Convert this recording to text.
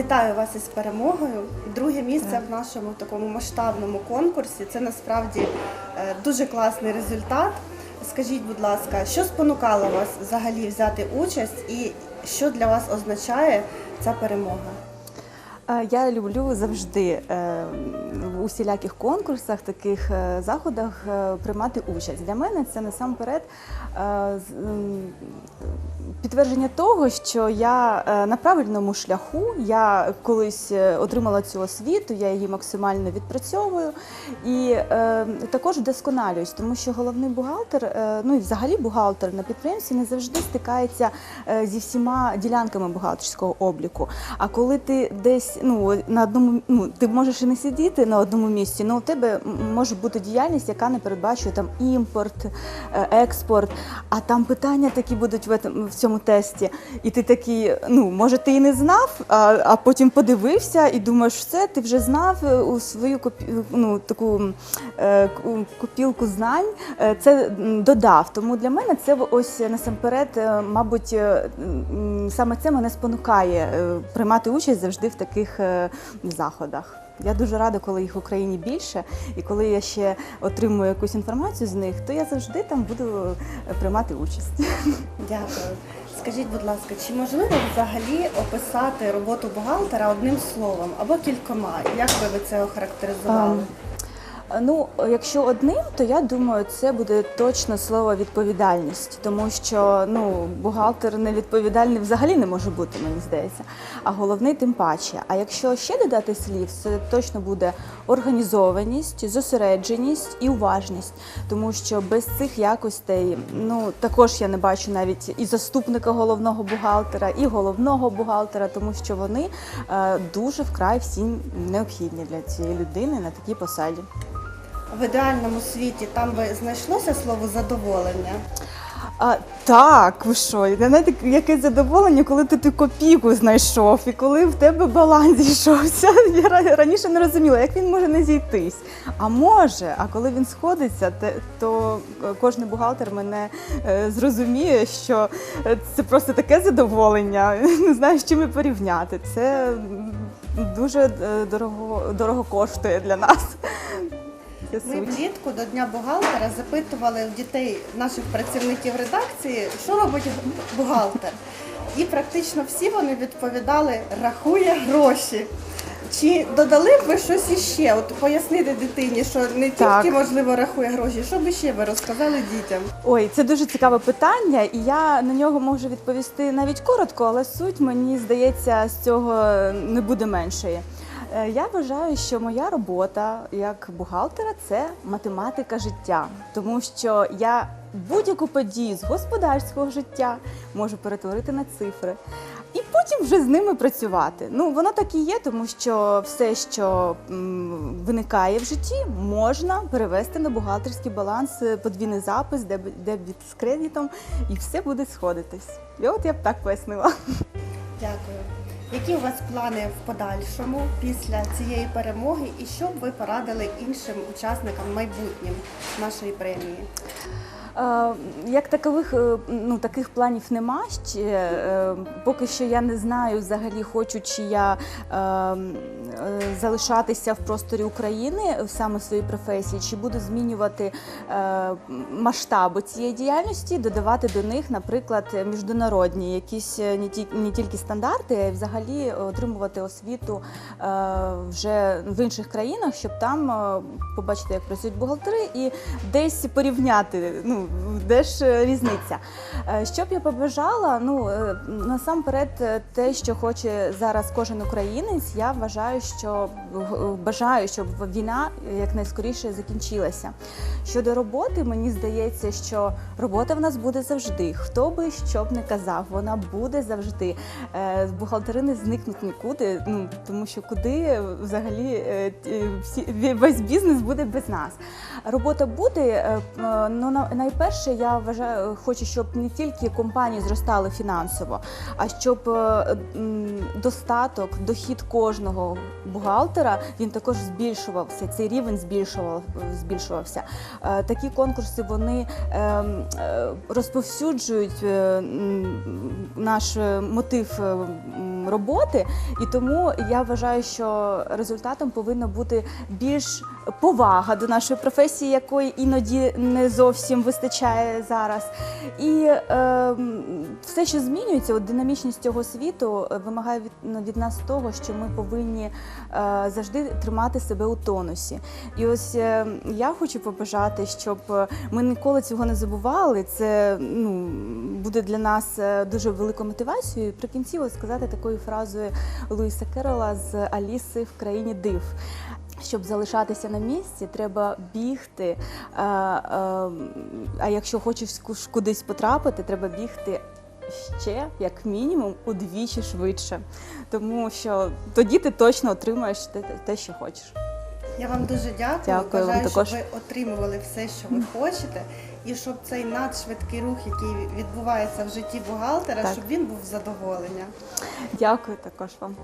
Вітаю вас із перемогою. Друге місце в нашому такому масштабному конкурсі. Це насправді е, дуже класний результат. Скажіть, будь ласка, що спонукало вас взагалі взяти участь і що для вас означає ця перемога? Е, Я люблю завжди е, в усіляких конкурсах, таких е, заходах е, приймати участь. Для мене це насамперед е, підтвердження того, що я на правильному шляху. Я колись отримала цю освіту, я її максимально відпрацьовую і також вдосконалююсь, тому що головний бухгалтер, ну і взагалі бухгалтер на підприємстві не завжди стикається зі всіма ділянками бухгалтерського обліку. А коли ти десь ну на одному, ну ти можеш і не сидіти на одному місці, але у тебе може бути діяльність, яка не передбачує там імпорт, е, експорт. А там питання такі будуть в цьому тесті. І ти такий, ну може, ти і не знав, а, а потім подивився і думаєш, все, ти вже знав е, у свою копі, ну, таку е, знань. е, Це додав. Тому для мене це ось насамперед, мабуть, саме це мене спонукає приймати участь завжди в таких заходах. Я дуже рада, коли їх в Україні більше, і коли я ще отримую якусь інформацію з них, то я завжди там буду е, приймати участь. Дякую. Скажіть, будь ласка, чи можливо взагалі описати роботу бухгалтера одним словом або кількома? Як би ви це охарактеризували? Ну, якщо одним, то я думаю, це буде точно слово відповідальність, тому що ну бухгалтер невідповідальний взагалі не може бути, мені здається. А головний тим паче. А якщо ще додати слів, це точно буде організованість, зосередженість і уважність, тому що без цих якостей, ну також я не бачу навіть і заступника головного бухгалтера, і головного бухгалтера, тому що вони е, дуже вкрай всім необхідні для цієї людини на такій посаді. В ідеальному світі там би знайшлося слово задоволення. А, так, ви що, знаєте, яке задоволення, коли ти ту копійку знайшов, і коли в тебе баланс зійшовся. Я раніше не розуміла, як він може не зійтись. А може, а коли він сходиться, то е, кожен бухгалтер мене е, зрозуміє, що це просто таке задоволення. Не знаю, з чим порівняти. Це дуже е, дорого, дорого коштує для нас. Ми влітку до Дня бухгалтера запитували у дітей наших працівників редакції, що робить бухгалтер. І практично всі вони відповідали рахує гроші. Чи додали б ви щось іще? От пояснити дитині, що не Так. тільки можливо рахує гроші, що би ще ви розказали дітям? Ой, це дуже цікаве питання, і я на нього можу відповісти навіть коротко, але суть мені здається з цього не буде меншої. Е, Я вважаю, що моя робота як бухгалтера це математика життя, тому що я будь-яку подію з господарського життя можу перетворити на цифри. І потім вже з ними працювати. Ну воно так і є, тому що все, що виникає в житті, можна перевести на бухгалтерський баланс, е, подвійний запис, деб- дебіт з кредитом, і все буде сходитись. І от я б так пояснила. Дякую. Які у вас плани в подальшому після цієї перемоги, і що б ви порадили іншим учасникам майбутнім нашої премії? Як такових е, ну таких планів нема ще. Е, Поки що я не знаю взагалі, хочу чи я е, залишатися в просторі України саме в своїй професії, чи буду змінювати масштаби цієї діяльності, додавати до них, наприклад, міжнародні якісь не ті- не тільки стандарти, а й взагалі отримувати освіту вже в інших країнах, щоб там побачити, як працюють бухгалтери, і десь порівняти. Ну де ж е, різниця? Е, Що б я побажала? Ну е, насамперед, те, що хоче зараз кожен українець, я вважаю, що бажаю, щоб війна якнайскоріше закінчилася. Щодо роботи, мені здається, що робота в нас буде завжди. Хто би що б не казав, вона буде завжди. Бухгалтери не зникнуть нікуди, ну тому що куди взагалі всі весь бізнес буде без нас. Робота буде. е, е, Ну на- найперше, я вважаю, хочу, щоб не тільки компанії зростали фінансово, а щоб е, достаток, дохід кожного бухгалтера він також збільшувався. Цей рівень збільшував збільшувався. Такі конкурси вони розповсюджують наш мотив роботи, і тому я вважаю, що результатом повинна бути більш повага до нашої професії, якої іноді не зовсім вистачає зараз. І е, все, що змінюється, от динамічність цього світу е, вимагає від, ну, від нас того, що ми повинні е, завжди тримати себе у тонусі. І ось е, я хочу побажати, щоб е, ми ніколи цього не забували. Це ну, буде для нас е, дуже великою мотивацією. При кінці сказати такою фразою Луїса Керола з Аліси в країні див. Щоб залишатися на місці, треба бігти. е, е, А якщо хочеш кудись потрапити, треба бігти ще як мінімум удвічі швидше. Тому що тоді ти точно отримаєш те, те, що хочеш. Я вам дуже дякую. Дякую вам Бажаю, також. щоб ви отримували все, що ви хочете, і щоб цей надшвидкий рух, який відбувається в житті бухгалтера, Так. щоб він був задоволення. Дякую також вам.